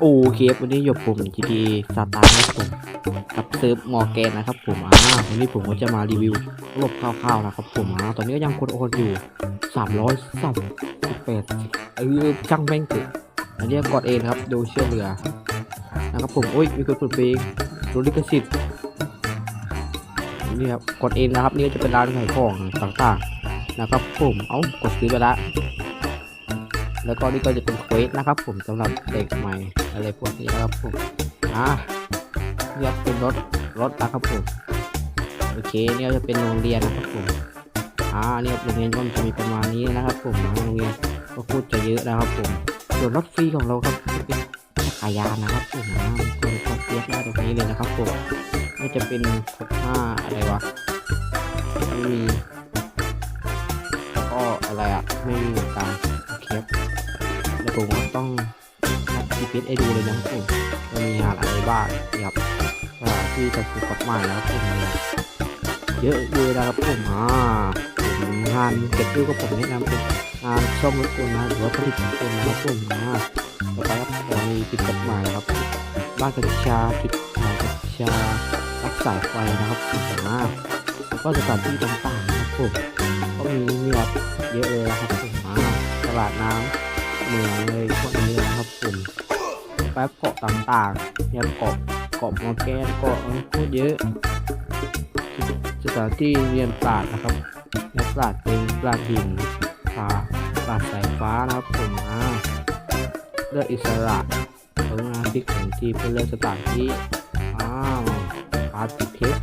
โอเควันนี้อยู่ผม GTA สตาร์นะครับผมกับเซิร์ฟมอแกนนะครับผมอ่าวันนี้ผมก็จะมารีวิวรบคร่าวๆนะครับผมอ่าตอนนี้ก็ยังคนโอนอยู่300สับแปดเออช่างแม่งเถอะอันนี้กดเองครับดูเชื่อเรือนะครับผมโอ้ยมีคนเปิดเพลงรูลิขสิทธิ์นี่ครับกดเองนะครับนี่จะเป็นร้านขายของต่างๆนะครับผมเอากดซื้อไปละ แล้วก็นี่ก็จะเป็นเควสนะครับ ผมสำหรับเด็กใหม่อะไรพวกนี้นะครับผมอ่าเนี่ยเป็นรถรถนะครับผมโอเคเนี่ยจะเป็นโรงเรียนนะครับผมอ่าเนี่ยโรงเรียนก็จะมีประมาณนี้นะครับผมโรงเรียนก็พูดจะเยอะนะครับผมส่วนรถฟรีของเราครับจะเป็นจักรยานนะครับผมอ่าก็ก็เทียบได้ตรงนี้เลยนะครับผมก็จะเป็นหกห้าอะไรวะไม่มีแล้วก็อะไรอะไม่มีเหมือนกันโอเค แล้วผมก็ต้องนัด GPS ให้ดูเลยนะครับผมว่ามีงานอะไรบ้างนะครับที่จะถูกกฎหมายแล้วผมเยเยอะเลยนะครับผมอ่างานเก็บดูกับผมแนะนำเป็นงานซ่อมรถยนต์นะหรือว่าผลิตรถยนต์นะครับผมอ่าต่อไปครับผมมีผิดกฎหมายนะครับบ้านกัญชาผิดหมายกัญชารับสายไฟนะครับผมอ่าแล้วก็สถานที่ต่างๆนะครับผมก็มีนี่ครับเยอะเลยนะครับผมอ่าตลาดน้ำ หมืองเลยพวกนี้นะครับผมแป๊บเกาะต่างๆเนี่ยเกาะเกาะมอแกนเกาะอะไรพวกเยอะสถานที่เรียนปราดนะครับเรียนปราดเป็นปราดหินฟ้าปราดสายฟ้านะครับผมอ่าเลือกอิสระตรงงานที่ของที่เป็นเลือกสถานที่อ้าวปาติเพชร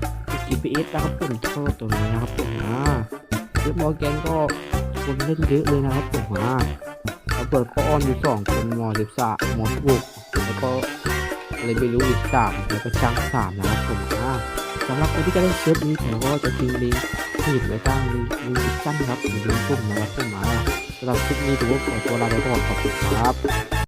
GPS นะครับผมชอบตรงนี้นะครับผมอ่าเรื่องมอแกนก็คนเล่นเยอะเลยนะครับผมอ่า แล้วเปิดก็ออนอยู่สองคนมอสิบสามมอสิบหกแล้วก็อะไรไม่รู้อีกสามแล้วก็ช่างสามนะครับผมอ่าสำหรับคนที่จะเล่นเซตนี้ผมก็จะทิ้งลิงก์ที่ไว้ใต้ลิงก์ลิงก์สั้นครับหรือลิงก์ปุ่มนะครับผมอ่าสำหรับคลิปนี้ถือว่าขอตัวลาไปก่อนขอบคุณครับ